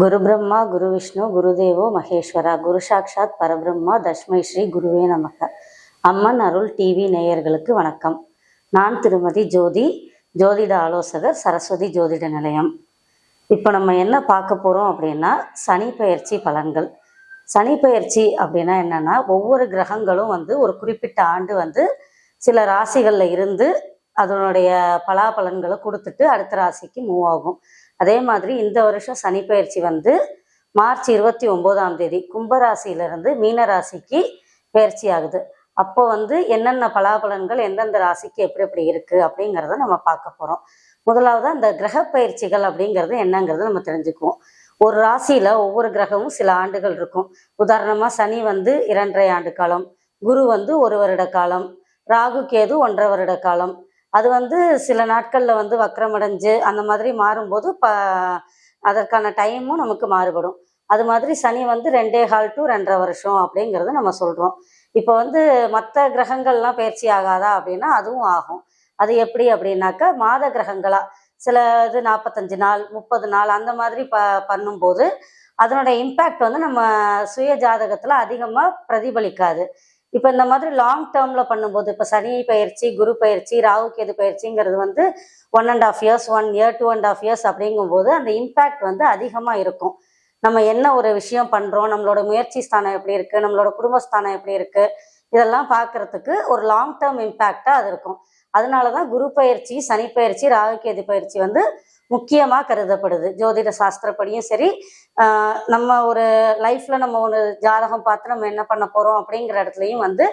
குரு பிரம்மா குரு விஷ்ணு குருதேவோ மகேஸ்வரா. குரு சாக்ஷாத் பரபிரம்மா தஷ்மை ஸ்ரீ குருவே நமக. அம்மன் அருள் டிவி நேயர்களுக்கு வணக்கம். நான் திருமதி ஜோதி ஜோதிட ஆலோசகர் சரஸ்வதி ஜோதிட நிலையம். இப்போ நம்ம என்ன பார்க்க போகிறோம் அப்படின்னா சனி பயிற்சி பலன்கள். சனி பயிற்சி அப்படின்னா என்னன்னா ஒவ்வொரு கிரகங்களும் வந்து ஒரு குறிப்பிட்ட ஆண்டு வந்து சில ராசிகளில் இருந்து அதனுடைய பலாபலன்களை கொடுத்துட்டு அடுத்த ராசிக்கு மூவ் ஆகும். அதே மாதிரி இந்த வருஷம் சனி பயிற்சி வந்து மார்ச் இருபத்தி ஒம்போதாம் தேதி கும்பராசியிலிருந்து மீன ராசிக்கு பயிற்சி ஆகுது. அப்போ வந்து என்னென்ன பலாபலன்கள் எந்தெந்த ராசிக்கு எப்படி எப்படி இருக்குது அப்படிங்கிறத நம்ம பார்க்க போகிறோம் முதலாவது அந்த கிரக பயிற்சிகள் அப்படிங்கிறது என்னங்கிறத நம்ம தெரிஞ்சுக்குவோம். ஒரு ராசியில் ஒவ்வொரு கிரகமும் சில ஆண்டுகள் இருக்கும். உதாரணமாக சனி வந்து இரண்டரை ஆண்டு காலம் குரு வந்து ஒரு வருட காலம் ராகு கேது ஒன்றரை வருட காலம் அது வந்து சில நாட்களில் வந்து வக்கரமடைஞ்சு அந்த மாதிரி மாறும்போது ப அதற்கான டைமும் நமக்கு மாறுபடும். அது மாதிரி சனி வந்து ரெண்டே ஹால் டு ரெண்டரை வருஷம் அப்படிங்கிறத நம்ம சொல்கிறோம் இப்போ வந்து மற்ற கிரகங்கள்லாம் பயிற்சி ஆகாதா அப்படின்னா அதுவும் ஆகும். அது எப்படி அப்படின்னாக்கா மாத கிரகங்களாக சில இது நாற்பத்தஞ்சு நாள் முப்பது நாள் அந்த மாதிரி ப பண்ணும்போது அதனோட இம்பேக்ட் வந்து நம்ம சுய ஜாதகத்தில் அதிகமாக பிரதிபலிக்காது. இப்போ இந்த மாதிரி லாங் டேர்மில் பண்ணும்போது இப்போ சனி பயிற்சி குரு பயிற்சி ராகு கேது பயிற்சிங்கிறது வந்து one and half years one year two and half years அப்படிங்கும்போது அந்த இம்பேக்ட் வந்து அதிகமாக இருக்கும். நம்ம என்ன ஒரு விஷயம் பண்ணுறோம் நம்மளோட முயற்சி ஸ்தானம் எப்படி இருக்குது நம்மளோட குடும்பஸ்தானம் எப்படி இருக்குது இதெல்லாம் பார்க்கறதுக்கு ஒரு லாங் டேர்ம் இம்பேக்டாக அது இருக்கும். அதனால தான் குரு பயிற்சி சனி பயிற்சி ராகுகேது பயிற்சி வந்து முக்கியமாக கருதப்படுது. ஜோதிட சாஸ்திரப்படியும் சரி நம்ம ஒரு லைஃப்ல நம்ம ஒரு ஜாதகம் பார்த்து நம்ம என்ன பண்ண போறோம் அப்படிங்கிற இடத்துலையும் வந்து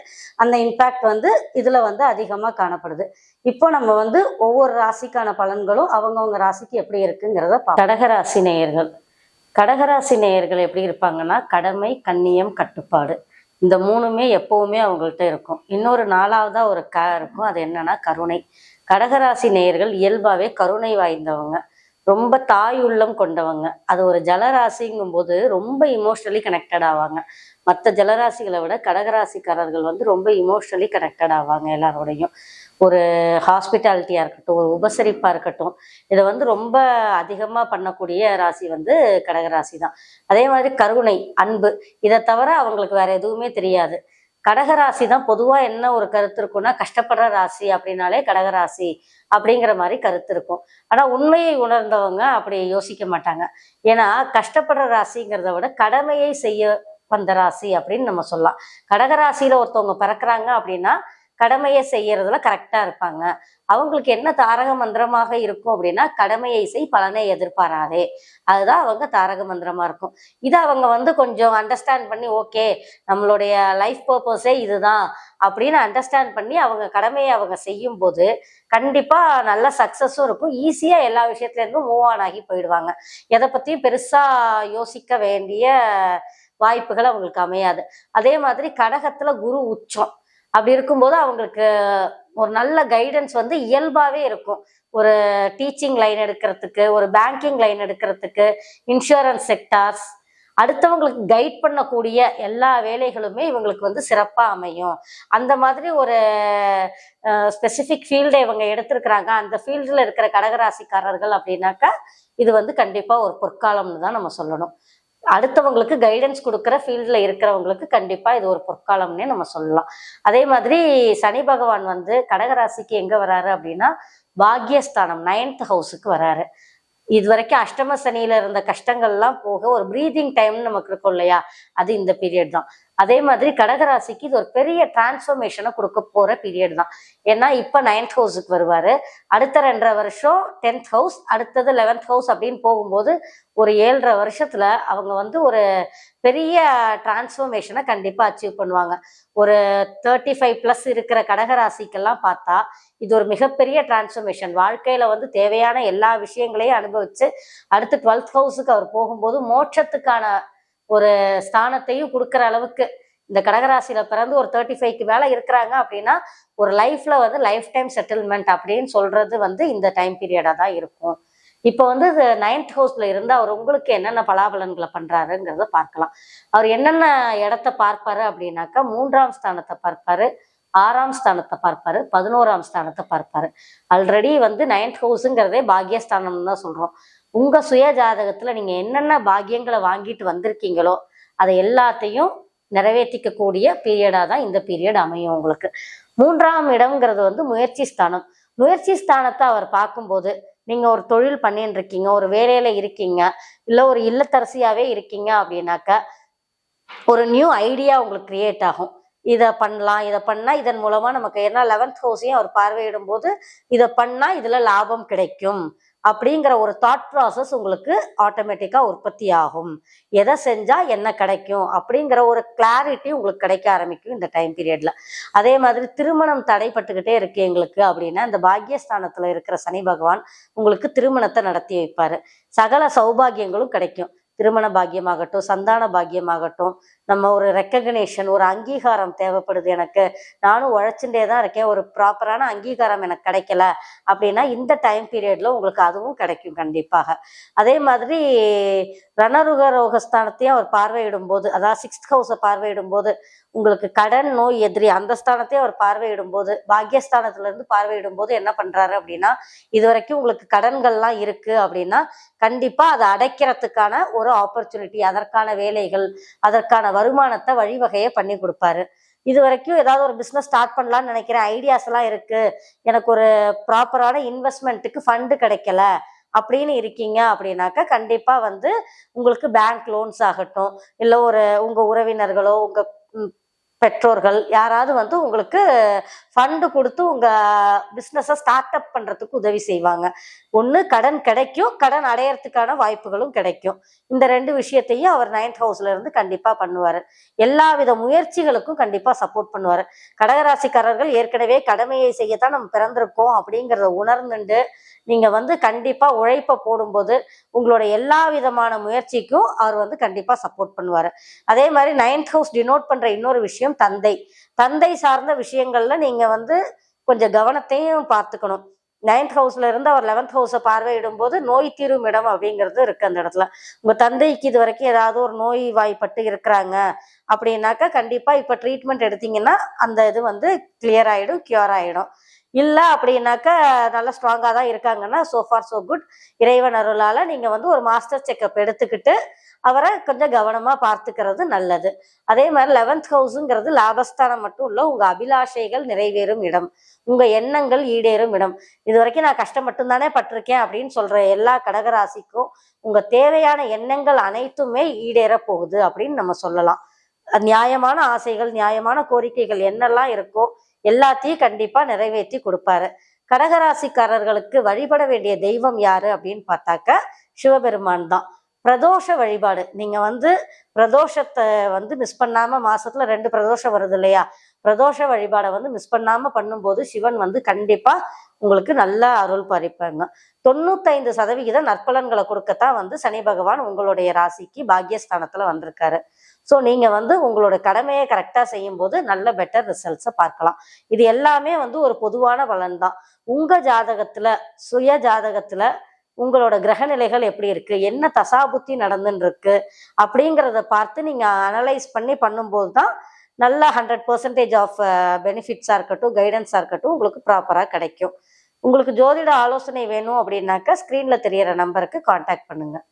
அந்த இம்பேக்ட் வந்து இதுல வந்து அதிகமாக காணப்படுது. இப்போ நம்ம வந்து ஒவ்வொரு ராசிக்கான பலன்களும் அவங்கவுங்க ராசிக்கு எப்படி இருக்குங்கிறத கடகராசி நேயர்கள். கடகராசி நேயர்கள் எப்படி இருப்பாங்கன்னா கடமை கண்ணியம் கட்டுப்பாடு. இந்த மூணுமே எப்பவுமே அவங்கள்ட்ட இருக்கும். இன்னொரு நாலாவதா ஒரு க இருக்கும். அது என்னன்னா கருணை. கடகராசி நேயர்கள் இயல்பாவே கருணை வாய்ந்தவங்க. ரொம்ப தாய் உள்ளம் கொண்டவங்க. அது ஒரு ஜலராசிங்கும் போது ரொம்ப இமோஷனலி கனெக்டட் ஆவாங்க. மற்ற ஜலராசிகளை விட கடகராசிக்காரர்கள் வந்து ரொம்ப இமோஷனலி கனெக்டட் ஆவாங்க எல்லாரோடையும். ஒரு ஹாஸ்பிட்டாலிட்டியாக இருக்கட்டும் ஒரு உபசரிப்பாக இருக்கட்டும் இதை வந்து ரொம்ப அதிகமாக பண்ணக்கூடிய ராசி வந்து கடகராசி தான் அதே மாதிரி கருணை அன்பு இதை தவிர அவங்களுக்கு வேற எதுவுமே தெரியாது. கடகராசி தான் பொதுவாக என்ன ஒரு கருத்து இருக்கும்னா கஷ்டப்படுற ராசி அப்படின்னாலே கடகராசி அப்படிங்கிற மாதிரி கருத்து இருக்கும். ஆனால் உண்மையை உணர்ந்தவங்க அப்படி யோசிக்க மாட்டாங்க. ஏன்னா கஷ்டப்படுற ராசிங்கிறத விட கடமையை செய்ய வந்த ராசி அப்படின்னு நம்ம சொல்லலாம். கடகராசியில ஒருத்தவங்க பிறக்குறாங்க அப்படின்னா கடமையை செய்யறதுல கரெக்டா இருப்பாங்க. அவங்களுக்கு என்ன தாரக மந்திரமாக இருக்கும் அப்படின்னா கடமையை செய் பலனை எதிர்பாராதே. அதுதான் அவங்க தாரக மந்திரமா இருக்கும். இதை அவங்க வந்து கொஞ்சம் அண்டர்ஸ்டாண்ட் பண்ணி ஓகே நம்மளுடைய லைஃப் பர்பஸே இதுதான் அப்படின்னு அண்டர்ஸ்டாண்ட் பண்ணி அவங்க கடமையை அவங்க செய்யும் போது கண்டிப்பா நல்ல சக்சஸும் இருக்கும். ஈஸியா எல்லா விஷயத்துல இருந்தும் மூவ் ஆன் ஆகி போயிடுவாங்க. எதை பத்தியும் பெருசா யோசிக்க வேண்டிய வாய்ப்புகள் அவங்களுக்கு அமையாது. அதே மாதிரி கடகத்துல குரு உச்சம். அப்படி இருக்கும்போது அவங்களுக்கு ஒரு நல்ல கைடன்ஸ் வந்து இயல்பாகவே இருக்கும். ஒரு டீச்சிங் லைன் எடுக்கிறதுக்கு ஒரு பேங்கிங் லைன் எடுக்கிறதுக்கு இன்சூரன்ஸ் செக்டார்ஸ் அடுத்தவங்களுக்கு கைட் பண்ணக்கூடிய எல்லா வேலைகளுமே இவங்களுக்கு வந்து சிறப்பாக அமையும். அந்த மாதிரி ஒரு ஸ்பெசிஃபிக் ஃபீல்டை இவங்க எடுத்திருக்கிறாங்க. அந்த ஃபீல்டில் இருக்கிற கடகராசிக்காரர்கள் அப்படின்னாக்கா இது வந்து கண்டிப்பாக ஒரு பொற்காலம்னு தான் நம்ம சொல்லணும். அடுத்தவங்களுக்கு கைடன்ஸ் கொடுக்குற ஃபீல்டில் இருக்கிறவங்களுக்கு கண்டிப்பாக இது ஒரு பொற்காலம்னே நம்ம சொல்லலாம். அதே மாதிரி சனி பகவான் வந்து கடகராசிக்கு எங்கே வராரு அப்படின்னா பாக்யஸ்தானம் நைன்த் ஹவுஸுக்கு வராரு. இது வரைக்கும் அஷ்டம சனியில இருந்த கஷ்டங்கள்லாம் போக ஒரு ப்ரீதிங் டைம்னு நமக்கு இருக்கும் இல்லையா? அது இந்த பீரியட் தான். அதே மாதிரி கடகராசிக்கு இது ஒரு பெரிய டிரான்ஸ்ஃபர்மேஷனை கொடுக்க போற பீரியட் தான். ஏன்னா இப்ப நைன்த் ஹவுஸுக்கு வருவாரு. அடுத்த ரெண்டரை வருஷம் டென்த் ஹவுஸ் அடுத்தது லெவன்த் ஹவுஸ் அப்படின்னு போகும்போது ஒரு ஏழரை வருஷத்துல அவங்க வந்து ஒரு பெரிய டிரான்ஸ்ஃபர்மேஷனை கண்டிப்பா அச்சீவ் பண்ணுவாங்க. ஒரு தேர்ட்டி ஃபைவ் ப்ளஸ் இருக்கிற கடகராசிக்கெல்லாம் பார்த்தா இது ஒரு மிகப்பெரிய டிரான்ஸ்ஃபர்மேஷன் வாழ்க்கையில வந்து தேவையான எல்லா விஷயங்களையும் அனுபவிச்சு அடுத்து டுவெல்த் ஹவுஸுக்கு அவர் போகும்போது மோட்சத்துக்கான ஒரு ஸ்தானத்தையும் கொடுக்குற அளவுக்கு இந்த கடகராசியில பிறந்து ஒரு தேர்ட்டி ஃபைவ்க்கு மேல இருக்கிறாங்க அப்படின்னா ஒரு லைஃப்ல வந்து லைஃப் டைம் செட்டில்மெண்ட் அப்படின்னு சொல்றது வந்து இந்த டைம் பீரியடா தான் இருக்கும். இப்போ வந்து இது நைன்த் ஹவுஸ்ல இருந்து அவர் உங்களுக்கு என்னென்ன பலாபலன்களை பண்றாருங்கிறத பார்க்கலாம். அவர் என்னென்ன இடத்த பார்ப்பாரு அப்படின்னாக்கா மூன்றாம் ஸ்தானத்தை பார்ப்பாரு ஆறாம் ஸ்தானத்தை பார்ப்பாரு பதினோராம் ஸ்தானத்தை பார்ப்பாரு. ஆல்ரெடி வந்து நைன்த் ஹவுஸுங்கிறதே பாக்யஸ்தானம்னு தான் சொல்றோம். உங்க சுய ஜாதகத்துல நீங்க என்னென்ன பாக்கியங்களை வாங்கிட்டு வந்திருக்கீங்களோ அதை எல்லாத்தையும் நிறைவேற்றிக்கக்கூடிய பீரியடா தான் இந்த பீரியட் அமையும் உங்களுக்கு. மூன்றாம் இடம்ங்கிறது வந்து முயற்சி ஸ்தானம். முயற்சி ஸ்தானத்தை அவர் பார்க்கும்போது நீங்க ஒரு தொழில் பண்ணிட்டு இருக்கீங்க ஒரு வேலையில இருக்கீங்க இல்ல ஒரு இல்லத்தரசியாவே இருக்கீங்க அப்படின்னாக்கா ஒரு நியூ ஐடியா உங்களுக்கு கிரியேட் ஆகும். இதை பண்ணலாம் இதை பண்ணா இதன் மூலமா நமக்கு ஏன்னா லெவன்த் ஹவுஸையும் அவர் பார்வையிடும் போது இதை பண்ணா இதுல லாபம் கிடைக்கும். அப்படிங்கிற ஒரு தாட் ப்ராசஸ் உங்களுக்கு ஆட்டோமேட்டிக்காக உற்பத்தி ஆகும் எதை செஞ்சால் என்ன கிடைக்கும் அப்படிங்கிற ஒரு கிளாரிட்டி உங்களுக்கு கிடைக்க ஆரம்பிக்கும் இந்த டைம் பீரியடில் அதே மாதிரி திருமணம் தடைப்பட்டுக்கிட்டே இருக்கு எங்களுக்கு அப்படின்னா இந்த பாக்யஸ்தானத்தில் இருக்கிற சனி பகவான் உங்களுக்கு திருமணத்தை நடத்தி வைப்பார். சகல சௌபாகியங்களும் கிடைக்கும். திருமண பாக்கியமாகட்டும் சந்தான பாக்கியமாகட்டும் நம்ம ஒரு ரெக்கக்னேஷன் ஒரு அங்கீகாரம் தேவைப்படுது எனக்கு. நானும் உழைச்சுட்டே தான் இருக்கேன். ஒரு ப்ராப்பரான அங்கீகாரம் எனக்கு கிடைக்கல அப்படின்னா இந்த டைம் பீரியட்ல உங்களுக்கு அதுவும் கிடைக்கும் கண்டிப்பாக. அதே மாதிரி ரணருக ரோகஸ்தானத்தையும் அவர் பார்வையிடும் போது அதாவது சிக்ஸ்த் ஹவுஸை பார்வையிடும் போது உங்களுக்கு கடன் நோய் எதிரி அந்த ஸ்தானத்தை அவர் பார்வையிடும் போது பாக்கியஸ்தானத்துல இருந்து பார்வையிடும் போது என்ன பண்றாரு அப்படின்னா இது வரைக்கும் உங்களுக்கு கடன்கள்லாம் இருக்கு அப்படின்னா கண்டிப்பா அதை அடைக்கிறதுக்கான ஒரு ஆப்பர்ச்சுனிட்டி அதற்கான வேலைகள் அதற்கான வருமானத்தை வழிவகையை பண்ணி கொடுப்பாரு. இது வரைக்கும் ஏதாவது ஒரு பிஸ்னஸ் ஸ்டார்ட் பண்ணலாம்னு நினைக்கிறேன். ஐடியாஸ் எல்லாம் இருக்கு. எனக்கு ஒரு ப்ராப்பரான இன்வெஸ்ட்மெண்ட்டுக்கு ஃபண்டு கிடைக்கல அப்படின்னு இருக்கீங்க அப்படின்னாக்கா கண்டிப்பா வந்து உங்களுக்கு பேங்க் லோன்ஸ் ஆகட்டும் இல்லை ஒரு உங்க உறவினர்களோ உங்கள் பெற்றோர்கள் யாராவது வந்து உங்களுக்கு ஃபண்டு கொடுத்து உங்கள் பிஸ்னஸை ஸ்டார்ட் அப் பண்ணுறதுக்கு உதவி செய்வாங்க. ஒன்று கடன் கிடைக்கும். கடன் அடையறதுக்கான வாய்ப்புகளும் கிடைக்கும். இந்த ரெண்டு விஷயத்தையும் அவர் நைன்த் ஹவுஸ்ல இருந்து பண்ணுவார் பண்ணுவாரு. எல்லா வித முயற்சிகளுக்கும் கண்டிப்பாக சப்போர்ட் பண்ணுவார். கடகராசிக்காரர்கள் ஏற்கனவே கடமையை செய்யத்தான் நம்ம பிறந்திருக்கோம் அப்படிங்கிறத உணர்ந்துண்டு நீங்க வந்து கண்டிப்பா உழைப்ப போடும்போது உங்களோட எல்லா விதமான முயற்சிக்கும் அவர் வந்து கண்டிப்பா சப்போர்ட் பண்ணுவாரு. அதே மாதிரி நைன்த் ஹவுஸ் டினோட் பண்ற இன்னொரு விஷயம் தந்தை. தந்தை சார்ந்த விஷயங்கள்ல நீங்க வந்து கொஞ்சம் கவனத்தையும் பார்த்துக்கணும். நைன்த் ஹவுஸ்ல இருந்து அவர் லெவன்த் ஹவுஸை பார்வையிடும் போது நோய் தீரும் இடம் அப்படிங்கிறது இருக்கு அந்த இடத்துல. உங்க தந்தைக்கு இது வரைக்கும் ஏதாவது ஒரு நோய் வாய்ப்பட்டு இருக்கிறாங்க அப்படின்னாக்கா கண்டிப்பா இப்ப ட்ரீட்மெண்ட் எடுத்தீங்கன்னா அந்த இது வந்து கிளியர் ஆயிடும் கியூர் ஆயிடும். இல்லை அப்படின்னாக்கா நல்லா ஸ்ட்ராங்காக தான் இருக்காங்கன்னா ஸோ ஃபார் ஸோ குட் இறைவன் அருளால் நீங்கள் வந்து ஒரு மாஸ்டர் செக்அப் எடுத்துக்கிட்டு அவரை கொஞ்சம் கவனமாக பார்த்துக்கிறது நல்லது. அதே மாதிரி லெவன்த் ஹவுஸுங்கிறது லாபஸ்தானம் மட்டும் இல்லை உங்கள் அபிலாஷைகள் நிறைவேறும் இடம். உங்கள் எண்ணங்கள் ஈடேறும் இடம். இது வரைக்கும் நான் கஷ்டம் மட்டும்தானே பட்டிருக்கேன் அப்படின்னு சொல்கிற எல்லா கடகராசிக்கும் உங்கள் தேவையான எண்ணங்கள் அனைத்துமே ஈடேற போகுது அப்படின்னு நம்ம சொல்லலாம். நியாயமான ஆசைகள் நியாயமான கோரிக்கைகள் என்னெல்லாம் இருக்கோ எல்லாத்தையும் கண்டிப்பா நிறைவேற்றி கொடுப்பாரு. கடகராசிக்காரர்களுக்கு வழிபட வேண்டிய தெய்வம் யாரு அப்படின்னு பார்த்தாக்க சிவபெருமான் தான். பிரதோஷ வழிபாடு. நீங்க வந்து பிரதோஷத்தை வந்து மிஸ் பண்ணாம மாசத்துல ரெண்டு பிரதோஷம் வருது இல்லையா? பிரதோஷ வழிபாடை வந்து மிஸ் பண்ணாம பண்ணும்போது சிவன் வந்து கண்டிப்பா உங்களுக்கு நல்ல அருள் பறிப்பாங்க தொண்ணூத்தைந்து சதவிகித நற்பலன்களை கொடுக்கத்தான் வந்து சனி பகவான் உங்களுடைய ராசிக்கு பாக்யஸ்தானத்துல வந்திருக்காரு. ஸோ நீங்க வந்து உங்களோட கடமையை கரெக்டா செய்யும் போது நல்ல பெட்டர் ரிசல்ட்ஸை பார்க்கலாம். இது எல்லாமே வந்து ஒரு பொதுவான பலன் தான். உங்க ஜாதகத்துல சுய ஜாதகத்துல உங்களோட கிரகநிலைகள் எப்படி இருக்கு? என்ன தசாபுத்தி நடந்துன்னு இருக்கு அப்படிங்கிறத பார்த்து நீங்க அனலைஸ் பண்ணி பண்ணும்போது தான் நல்ல ஹண்ட்ரட் பர்சன்டேஜ் ஆஃப் பெனிஃபிட்ஸாக இருக்கட்டும் கைடன்ஸாக இருக்கட்டும் உங்களுக்கு ப்ராப்பராக கிடைக்கும். உங்களுக்கு ஜோதிட ஆலோசனை வேணும் அப்படின்னாக்கா ஸ்க்ரீனில் தெரியற நம்பருக்கு காண்டாக்ட் பண்ணுங்க.